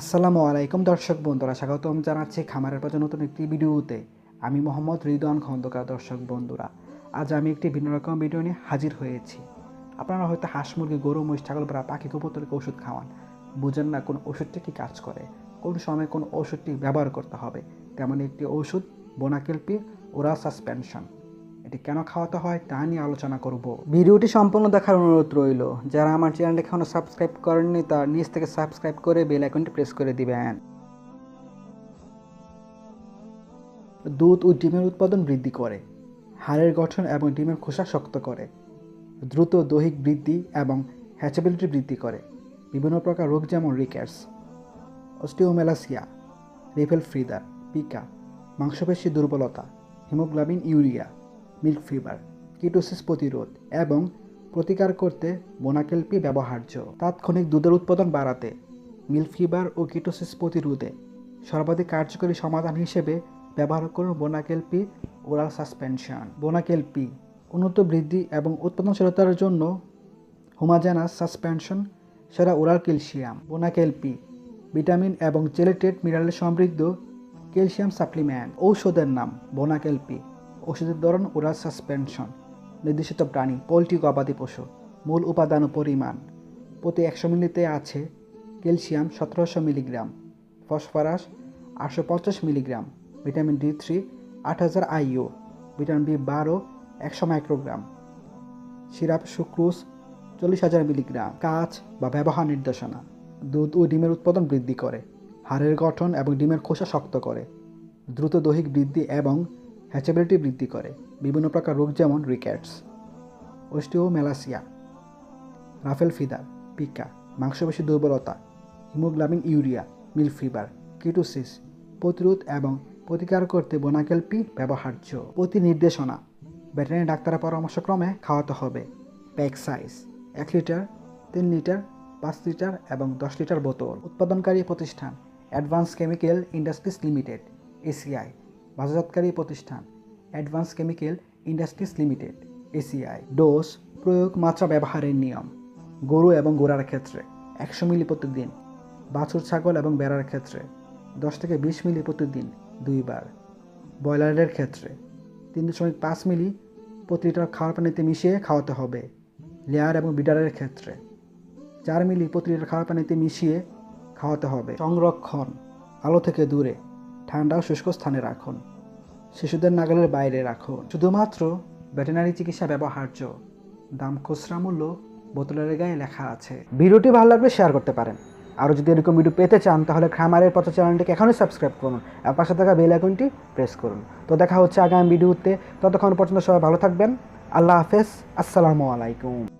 আসসালামু আলাইকুম দর্শক বন্ধুরা, স্বাগতম জানাচ্ছি খামারের পর নতুন একটি ভিডিওতে। আমি মোহাম্মদ রিদওয়ান খন্দকার দর্শক বন্ধুরা। আজ আমি একটি ভিন্ন রকম ভিডিও নিয়ে হাজির হয়েছি। আপনারা হয়তো হাঁস, মুরগি, গরু, মহিষ, ছাগল বা পাখি কবুতরকে ওষুধ খাওয়ান? বুঝেন না কোন ওষুধটি কী কাজ করে। কোন সময় কোন ওষুধটি ব্যবহার করতে হবে? তেমন একটি ওষুধ বোনাকেলপি ওরা সাসপেনশন এটি কেন খাওয়াতে হয় তা নিয়ে আলোচনা করব। ভিডিওটি সম্পূর্ণ দেখার অনুরোধ রইল। যারা আমার চ্যানেলটি এখনও সাবস্ক্রাইব করেননি, তার নিচ থেকে সাবস্ক্রাইব করে বেল আইকনটি প্রেস করে দিবেন। দুধ ও ডিমের উৎপাদন বৃদ্ধি করে, হাড়ের গঠন এবং ডিমের খোসা শক্ত করে, দ্রুত দৈহিক বৃদ্ধি এবং হ্যাচেবিলিটি বৃদ্ধি করে, বিভিন্ন প্রকার রোগ যেমন রিক্যাটস অস্টিওমেলাসিয়া, রিফেল ফ্রিদার পিকা, মাংসপেশি দুর্বলতা, haemoglobin, urea milk fever ketosis প্রতিরোধ এবং প্রতিকার করতে বোনাকেলপি ব্যবহার্য। তাৎক্ষণিক দুধের উৎপাদন বাড়াতে মিল্ক ফিভার ও কিটোসিস প্রতিরোধে সর্বাধিক কার্যকরী সমাধান হিসেবে ব্যবহার করুন বোনাকেলপি ওরাল সাসপেনশন। বোনাকেলপি উন্নত বৃদ্ধি এবং উৎপাদনশীলতার জন্য হোমাজানাস সাসপেনশন, সেরা ওরাল ক্যালসিয়াম। বোনাকেলপি ভিটামিন এবং জেলেটেড মিনারেল সমৃদ্ধ ক্যালসিয়াম সাপ্লিমেন্ট। ঔষধের নাম বোনাকেলপি ওষুধের ধরন ওরাল সাসপেনশন নির্দিষ্ট প্রাণী, পোলট্রি গবাদি পশু, মূল উপাদান পরিমাণ প্রতি একশো মিলিতে আছে ক্যালসিয়াম সতেরোশো মিলিগ্রাম, ফসফরাস আটশো পঞ্চাশ মিলিগ্রাম, ভিটামিন ডি থ্রি আট হাজার আইও, ভিটামিন বি বারো একশো মাইক্রোগ্রাম, সিরাপ সুক্রুজ চল্লিশ হাজার মিলিগ্রাম কাজ বা ব্যবহার নির্দেশনা। দুধ ও ডিমের উৎপাদন বৃদ্ধি করে, হাড়ের গঠন এবং ডিমের খোসা শক্ত করে, দ্রুত দৈহিক বৃদ্ধি এবং হ্যাচেবিলিটি বৃদ্ধি করে। বিভিন্ন প্রকার রোগ যেমন rickets, osteomalacia, ruffled feather pica, মাংসপেশি দুর্বলতা, haemoglobin, urea, milk fever, ketosis, প্রতিরোধ এবং প্রতিকার করতে বোনাকেলপি ব্যবহার্য। প্রতি নির্দেশনা ভেটেরিনারি ডাক্তারের পরামর্শক্রমে খাওয়াতে হবে। প্যাক সাইজ, এক লিটার, তিন লিটার, পাঁচ লিটার এবং দশ লিটার বোতল। উৎপাদনকারী প্রতিষ্ঠান, advance chemical industries limited, ACI. বাজারজাতকারী প্রতিষ্ঠান advance chemical industries limited, ACI. Dose, প্রয়োগ মাত্রা ব্যবহারের নিয়ম। গরু এবং গোড়ার ক্ষেত্রে একশো মিলি প্রতিদিন, বাছুর, ছাগল এবং বেড়ার ক্ষেত্রে দশ থেকে বিশ মিলি প্রতিদিন দুইবার। ব্রয়লারের ক্ষেত্রে তিন দশমিক পাঁচ মিলি প্রতি লিটার খাওয়ার পানিতে মিশিয়ে খাওয়াতে হবে। লেয়ার এবং বিডারের ক্ষেত্রে চার মিলি প্রতি লিটার খাওয়ার পানিতে মিশিয়ে খাওয়াতে হবে। সংরক্ষণ, আলো থেকে দূরে ঠান্ডা ও শুষ্ক স্থানে রাখুন। শিশুদের নাগালের বাইরে রাখুন। শুধুমাত্র ভেটেনারি চিকিৎসা ব্যবহার্য। দাম খুচরা মূল্য বোতলের গায়ে লেখা আছে। ভিডিওটি ভালো লাগলে শেয়ার করতে পারেন। আরও যদি এরকম ভিডিও পেতে চান, তাহলে খামারের পথ চ্যানেলটিকে এখনই সাবস্ক্রাইব করুন। আর পাশে থাকা বেল আইকনটি প্রেস করুন। তো দেখা হচ্ছে আগামী ভিডিওতে ততক্ষণ পর্যন্ত সবাই ভালো থাকবেন। আল্লাহ হাফেজ। আসসালামু আলাইকুম।